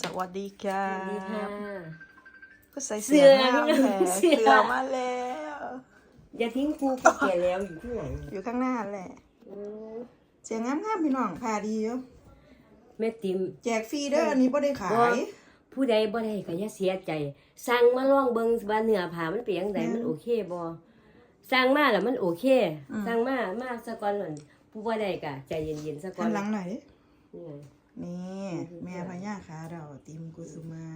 สวัสดีค่ะสวัสดีค่ะ ก็ใส่เสืเสือองามพี่น้แท้องเสืเสืออมาแล้ว อย่าทิ้งกูกูแก่แล้วอยู่ที่ไหนอยู่ข้างหน้าแหละอืมเสียงงามงามๆพี่น้องพาดีอยู่แม่ติมแจกฟรีเด้ออันนี้บ่ได้ขาบ่ยผู้ใดบ่ได้ก็อย่าเสียใจ สั่งมาลองเบิ่งว่าเนื้อผ้ามันเป็นจังไดแม่นมันโอเคบ่สั่งมาแล้วมันโอเคอืมสั่งมามาซะก่อนนั่นผู้บ่ได้ก็ใจเย็นๆซะก่อหันนหลังหน่อยดินี่ไง นี่แม่พญาขาเราติมกุสุมา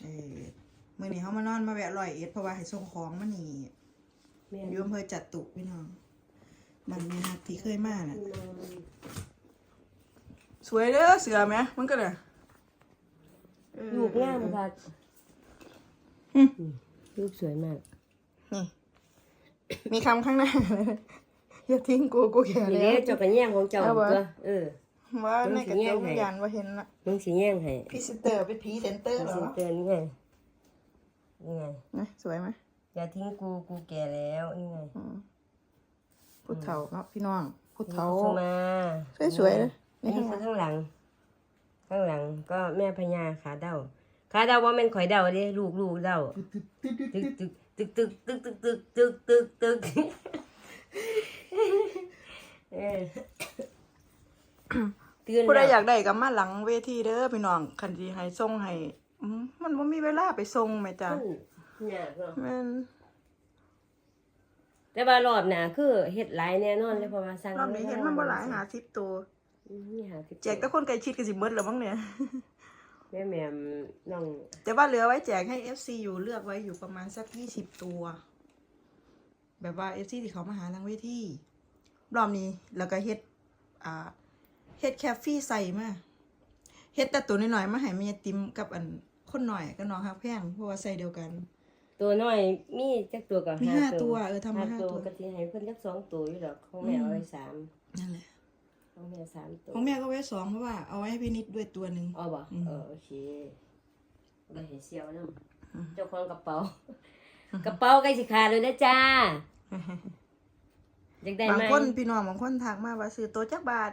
เออมื้อนี้เฮามานอนมาแวะร้อยเอ็ดเพราะว่าให้ส่งของมานี่แม่อยู่อำเภอจัดตุพี่น้อง มันแม่ฮักที่เคยมาน่ะ สวยเด้อเสือไหมมันก็เลยเออลูกงามค่ะอืมอืมลูกสวยมาก นี่ มีคำข้างหน้าอย่าทิ้งกูกูแก่นี่แล้เด้วเจ้าก็แย่งของเจ้าเอาวะตัวเออ ว่าในกระจกมันสิแย่งให้ยันว่าเห็นละมึงสิแย่งให้พรีเซนเตอร์เป็นพรีเซนเตอร์เหรสิอเตือนนี่ไงนี่ไงนะสวยไหมอย่าทิ้งกูกูแก่แล้วนี่ไงอืมพูดเถาเนาะพี่น้องพูดเถาเข้ามาสวยๆนะนี่นี่คือข้างหลังข้างหลัง ข้างหลังก็แม่พญาขาเดาขาเดาว่าแม่นข่อยเดาเด้ลูกลูกเดาตึกตึกตึกตึกตึกตึกตึกตึกตึกตึกตึกเออ ตื่นผู้ใดแล้วอยากได้ก็มาหลังเวทีเด้อพี่น้องคันที่ให้ส่งให้อืมมันบ่มีเวลาไปส่งแม่จ้ะมันยากเนาะแม่นแต่ว่ารอบหน้าคือเฮ็ดหลายแน่นอนเลยเพราะว่าสั่งรอบนี้เห็นมันบ่หลายหาสิบตัวอืมนี่หาสิบแจกแต่คนใกล้ชิดก็สิเบิดแล้วมั้งเนี่ยแม่แม่มน้อง แต่ว่าเหลือไว้แจกให้ FC อยู่เลือกไว้อยู่ประมาณสักยี่สิบตัว แบบว่า FC ที่เขามาหาทางเวทีรอบนี้แล้วก็เฮ็ดอ่า เฮ็ดแคฟฟี่ใส่มาเฮ็ดแต่ตัวน้อยๆมาให้แม่ติมกับอันคนหน่อยกับน้องฮักแพงเพราะว่าใส่เดียวกัน ตัวน้อยมีจักตัวก็มีห้าตัวเออทำมาห้าตัวตัวก็สิให้เพิ่นจักสองตัวอยู่ดอกของแม่เอาไว้สามนั่นแหละของแม่สามตัวของแม่ก็ไว้สองเพราะว่าเอาไว้ให้พี่นิดด้วยตัวหนึ่งอ๋อบ่อืมเออโอเคบ่เห็นเสียวนํเจ้าของกระเป๋ากระเป๋าใกล้สิขาดเลยนะจ้าอยากได้บางไหมคนพี่น้องบางคนทักมาว่าซื้อตัวจักบาท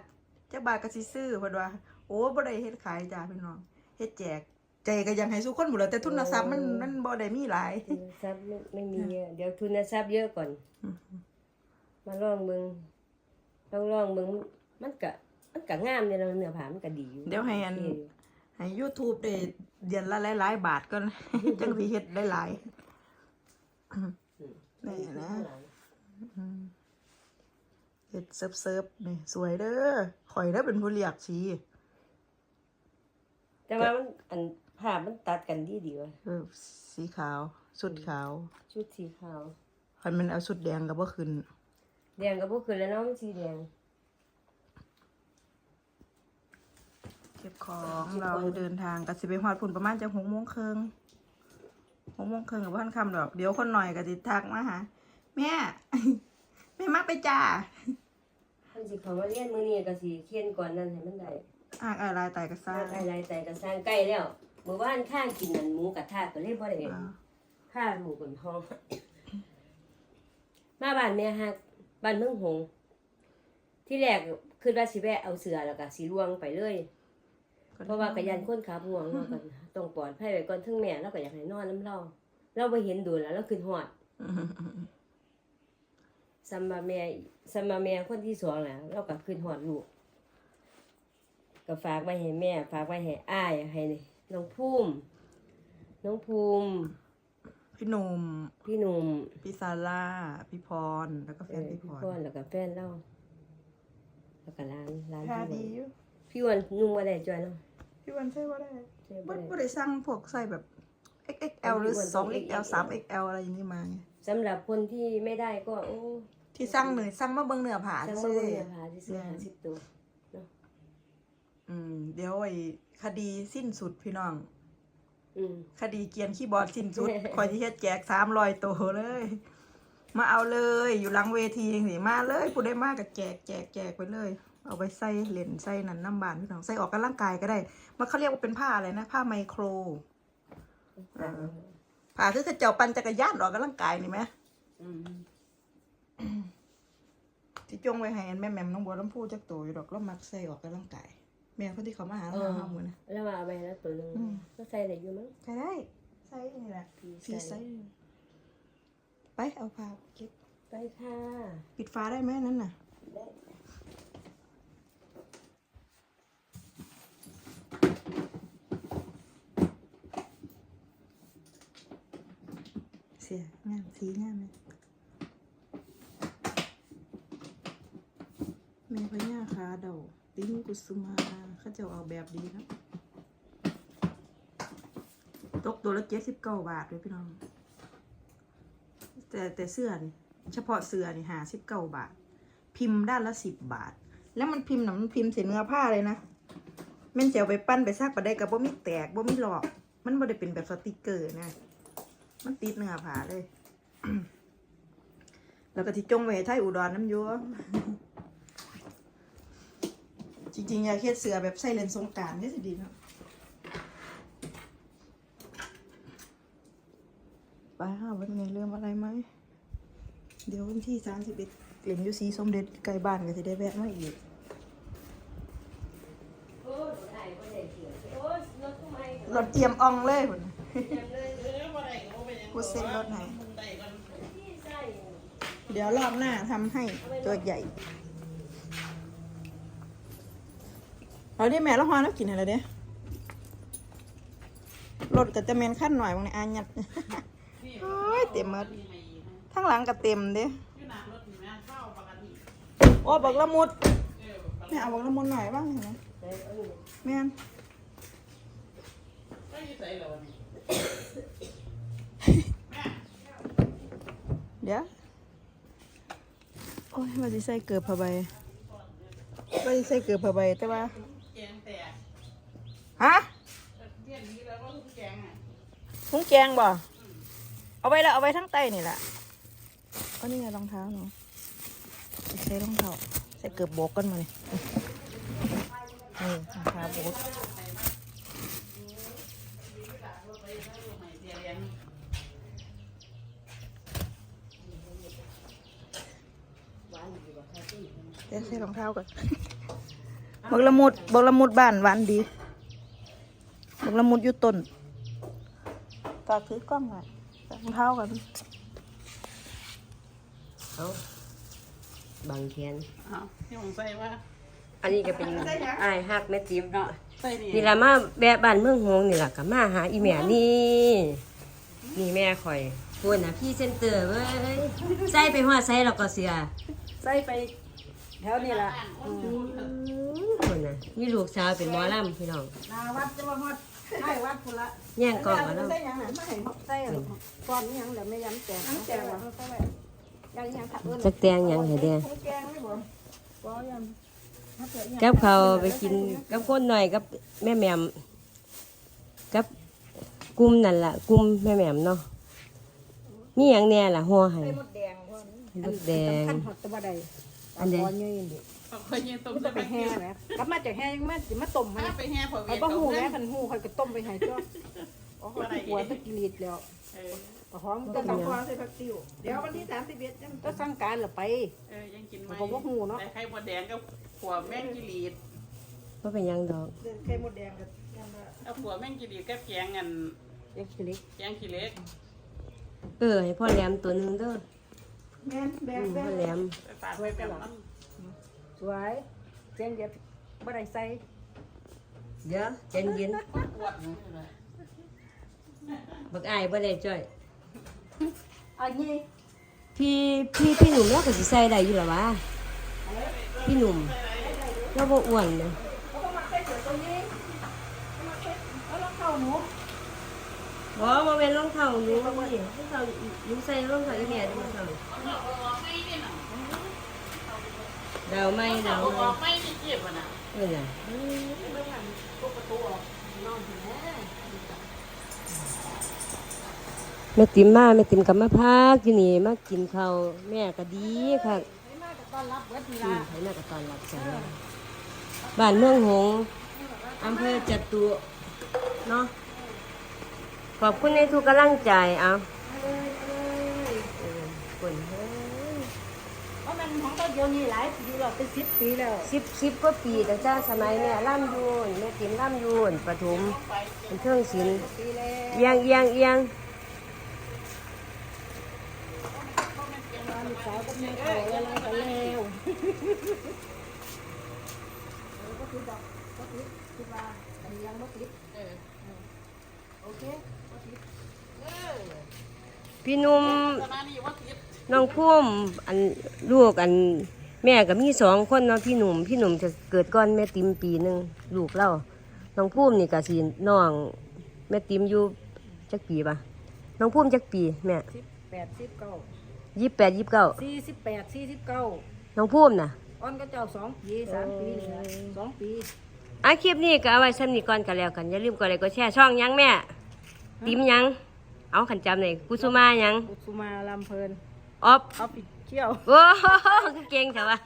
จักบาทก็สิซื้อเพิ่นว่าโอ้บ่ได้เฮ็ดขายจ้าพี่น้องเฮ็ดแจกใจก็ยังให้สุคนหมดแล้วแต่ทุนทรัพย์มันมันบ่ได้มีหลายทุนทรัพย์ไม่ไม่มีเยอะเดี๋ยวทุนทรัพย์เยอะก่อน มาลองเบิ่งลองลองเบิ่งมันก็มันก็งามเด้เนาะเนื้อผ้ามันก็ดีอยู่เดี๋ยวให้อันโเคยู่ให้ YouTube ได้เดือนละหลายๆบาทก่อนจังสิเฮ็ดได้หลายแน่นะ เฮ็ดเซิร์ฟๆนี่สวยเด้อข่อยเด้อเป็นผู้เรียกชีแต่ว่ามันอันผ้ามันตัดกันดีดีว่ะเออสีขาว สุดขาว ชุดสีขาวคันมันเอาสุดแดงก็บ่ขึ้น แดงก็บ่ขึ้นแล้วเนาะมันสีแดง เก็บของเราเดินทางก็สิไปฮอดพุ่นประมาณจัง6โมงครึ่ง6โมงครึ่งก็บ่ทันค่ำดอก เดี๋ยวคนหน่อยก็สิทักมาหาแม่ แม่มาไปจ้ามันสิเขามาเรียนมื้อนี้ก็สิเขียนก่อนนั้นให้มันได้อากอะไรตายก็ซ่าสร้างอะไรแต่ก็สร้างใกล้แล้วมื้อวานข้างกินนั่นหมูกระทะก็เลยบ่ได้อ่าค่าหมูบนห้อง มาบ้านแม่ฮักบ้านเมืองหงส์ที่แรกคือว่าสิแวะเอาเสือแล้วก็สิล่วงไปเลยเพราะว่ากระยันคนขาบห่วงเนาะก็ต้องปลอดภัยไว้ก่อนถึงแม่เราก็อยากให้นอนน้ำเราเราไปเห็นดูแล้วเราขึ้นหอด ซัมมาแม่ซัมมาแม่คนที่สองแล้วเราก็ขึ้นหอดลูกก็ฝากไว้ให้แม่ ฝากไว้ให้อ้ายให้น้องภูมิน้องภูมิ พี่หนุ่มพี่หนุ่มพี่ซาร่าพี่พร แล้วก็แฟเอนอพี่พี่พพ่อรแล้วก็แฟนเราแล้วก็ร้านร้านค่าพี่ดีวันอยู่พี่วันนุ่งมาได้จ้อยเนาะพี่วันใช่ว่าได้ใช่บ่บ่ได้บ่ได้สั่งพวกใส่แบบ XXL หรือพี่อ้วนต้อง 2XL 3XL อะไรอย่างนี้มาไงสำหรับคนที่ไม่ได้ก็โอ้ ที่สั่งเลยสั่งมาเบิ่งเนื้อผ้าจังซื่ว่าอเงินพาที่ซื้อหาสิบตัวอืม เดี๋ยวไอ้คดีสิ้นสุดพี่น้อง อืม คดีเกรียนคีย์บอร์ดสิ้นสุด คอยที่เฮ็ดแจก300ตัวเลย มาเอาเลยอยู่หลังเวทีจังซี่มาเลยผู้ได้มากก็แจกแจกแจกไปเลย เอาไปใส่เหรียญใส่นั่นน้ำบานพี่น้องใส่ออกกำลังกายก็ได้ มันเขาเรียกว่าเป็นผ้าอะไรนะ ผ้าไมโครเออผ้าคือกระเจ้าปั่นจักรยานออกกำลังกายนี่ไหมอืม ที่จงไว้ให้อันแม่แม่มน้องบัวลำพูจักตัวอยู่ดอกแล้วมักใส่ออกกำลังกายแม่คนที่เขามาหาเอเราอหาหมือนะแล้วมาเอาไปแล้วตัวหนึงอืมก็ใส่ได้อยู่มั้งใช้ได้ใส่นี่แหละพี่ฟรีใส่ไซส์ไปเอาผ้าเก็บไปค่ะปิดฟ้าได้ไหมนั่นน่ะได้เสียงามสีงามเลยแม่พญา คาเดาติ้งกุสุมาเขาเจะเอาแบบดีครับ ตกตัวละเจ็ดสิบเก้าบาทเลยพี่น้อง แต่แต่เสื้อนี่เฉพาะเสื้อนี่หาสิบเก้าบาท พิมพ์ด้านละสิบบาท แล้วมันพิมพ์หนังมันพิมพ์เสียเนื้อผ้าเลยนะแม่นเจียวไปปั้นไปซักไปได้กับบ่มีแตกบ่มีหลอก มันบ่ได้เป็นแบบสติกเกอร์นะ มันติดเนื้อผ้าเลย แล้วก็ที่จงไว้ไทยอุดรน้ำยัว จริงๆอยากเฮ็ดเสือแบบใส่เลนสงกรารนี่สิดีเนาะไปค่ะวันนี้เรื่องอะไรไหม เดี๋ยววันที่สามสิบเอ็ดเล่นอยูซีสมเด็จใกล้บ้านก็จะได้แวะมาอีกโอ้ยได้บ่ได้เกี่ยวโอ้ยรถทำไมรถเตรียมอ่องเลยพุ่นเต็มเลยเออบ่ได้ก็บ่เป็นหยังพูดเส้นรถให้ได้ก่อนพี่ใส่เดี๋ยวรอบหน้าทำให้ตัวใหญ่ เราได้แม่ละฮอนแล้วกินอะไรเด้รถก็จะเมนขั้นหน่อยบางในอายัดนี่โอ้ยเต็มหมดมีให้อีกนะทั้งหลังก็เต็มเด้อโอ้บอกละมุดแม่เอาบอกละมุดหน่อยบ้างเห็นไหมได้เอาอยู่แม่นก็อยู่ใส่แล้วนี่แม่เดี๋ยวโอ้ยว่าจะใส่เกือผ้าใบว่าจะใส่เกือผ้าใบแต่ว่า แกงแตก ฮะ เที่ยงนี้แล้วก็ทุกแกงอะ ถุงแกงบ่เอาไว้ล้วเอาไว้ทั้งไตนี่แหละก็นี่ไงรองเท้าหนูใส่รองเท้าใส่เกือบโบกกันมาเนี่ยนี่รองเท้าโบกเสียเลี้ยงหวานอยู่บ่ค่ะพี่เดี๋ยวใส่รองเท้าก่อนบักละมุดบักละมุดบ้านหวานดีบักละมุดอยู่ต้น ฝากถือกล้องหน่อยใส่รองเท้าก่อนเอาบางเทียนอ้าวที่ผมใส่ว่า อันนี้ก็เป็นอายฮักแม่จิ๊บเนาะใส่นี่นี่ละมาแบะบ้านเมืองหงส์นี่ล่ะก็มาหาอีแม่นี่นี่แม่ข่อยพูดนะพี่เซนเตอร์เว้ยใส่ไปหัวใส่แล้วก็เสียใส่ไปแถวนี้ละพูดนะนี่ลูกสาวเป็นหมอลำพี่น้อง นาวัดจะมาฮอด ให้วัดพุ่นละแย่งกล่องมาแล้วใส่หยังน่ะไม่ให้ใส่หรอกก่อนนี่ยังเหลือไม่ย้ำแจงย้ำแจงว่าเขาใส่ไว้ยังยังขัดเอิ้นจักแตงหยังให้เด้ให้แกงไม่บ่บ่ยังถ้าเกิดยังกับเขาวไปกินกับคนหน่อยกับแม่แหม่มกับกลุ่มนั่นล่ะกลุ่มแม่แหม่มเนาะมีหยังแน่ล่ะห่อให้ใส่มดแดงพ่อนี่มดแดงขั้นหอดตะบะไดอันใดตะบะเยอะๆดิเอาเคยยืนต้มมันจะไปแห่ไหมกลับมาจากแห่ยังมาสิมาต้มให้ถ้าไปแห่พอไอ้เวียนบ่หูเงิแม่นคันหูค่อยก็ต้มไปให้จ้ะโอ้โหหัวตะกิริดแล้วเออปะหอมก็ต้องใส่ผักติ้วเดี๋ยววันที่31จังก็สั่งการละไปเออยังกินไหมผมก็หูเนาะแต่ไข่มดแดงกับขัวแม่งกิรีดบ่เป็นหยังดอกเดินไข่มดแดงกับยังว่าเอาขัวแม่งกิรีดกับแกงอันเอ็กซ์เล็กแกงขี้เหล็กเออให้พ่อแหลมตัวหนึงเด้อแม่นแบอืงมแบพ่องแหลมไปฝากไปแบบนั้น สวยเสียงเดียวบ่ได้ใส่เดี๋ยวใจเย็นอวดอยู่เลยบักอายบ่ได้จ้อยอันนี้พี่พี่พี่หนุ่มเราก็สิใส่ได้อยู่ล่ะวะพี่หนุ่มเราบ่อ้วนนะเขาก็มาใส่เสือตัวนี้มาใส่แล้วรองเท้าหนูบ่บ่แม่นรองเท้าหนูนี่รองเท้าหนูใส่รองเท้าอีแม่รอง เดาไหม่ดาวเอาไม่อกไม่ได้เก็บอะนะเออน่ะแม่ติ๋มมาแม่ติ๋มกับมาพักที่นี่มากินข้าวแม่ก็ดีค่ะให้มาก็ตอนรับเบิดนี่อืล่ะให้แม่ก็ตอนรับจ้ะบ้านเมืองหงอำเภอจตุเนาะขอบคุณในทุกกำลังใจเอา เออคนเฮ้ยเพราะมันของตัวดี๋ยวนี้หลายปีแล้วเป็นสิบปีแล้วสิบสิบกว่าปีแต่จ้าสมัยแม่ล่ำอยูนแม่ติ๋มล่ำอยูนปฐมเป็นเครื่องศิลป์ปีแล้วเอียงเอียงเอียงลูกสาวกับแม่เขาแล้วแล้วกันแล้วก็คือดอกก็คือคิดว่าอันนี้ยังไม่ติดเออโอเคบ่ติดเออพี่หนุ่มตอ นนั้นนี่ว่าทิพย์น้องพุ่มอันลูกอันแม่ก็มีสองคนเนาะพี่หนุ่มพี่หนุ่มจะเกิดก่อนแม่ติ๋มปีหนึ่งลูกเล่าน้องพุ่มนี่ก็สิน้องแม่ติ๋มอยู่จักปีปะน้องพุ่มจักปีแม่สิบแปดสิบเก้ายี่แปดยี่เก้าสี่สิบแปดสี่สิบเก้าน้องพุ่มน่ะอ้อนก็เจ้าสองปีสามปีนี่ละสองปีอาคลิปนี้ก็เอาไว้ซ้ำนี้ก่อนกันแล้วกันอย่าลืมกดไลค์กดแชร์ช่องหยังแม่ติ๋มหยัง เอาขันจำเลยกุสุมาหยังอุสุมาลำเพลิน ออฟออฟฟิเชียลโอ้โหคือเก่งเถอะวะ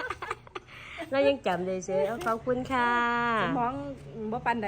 เรายังจำได้เสียเอาขอบคุณค่ะสมองบ่ปันใด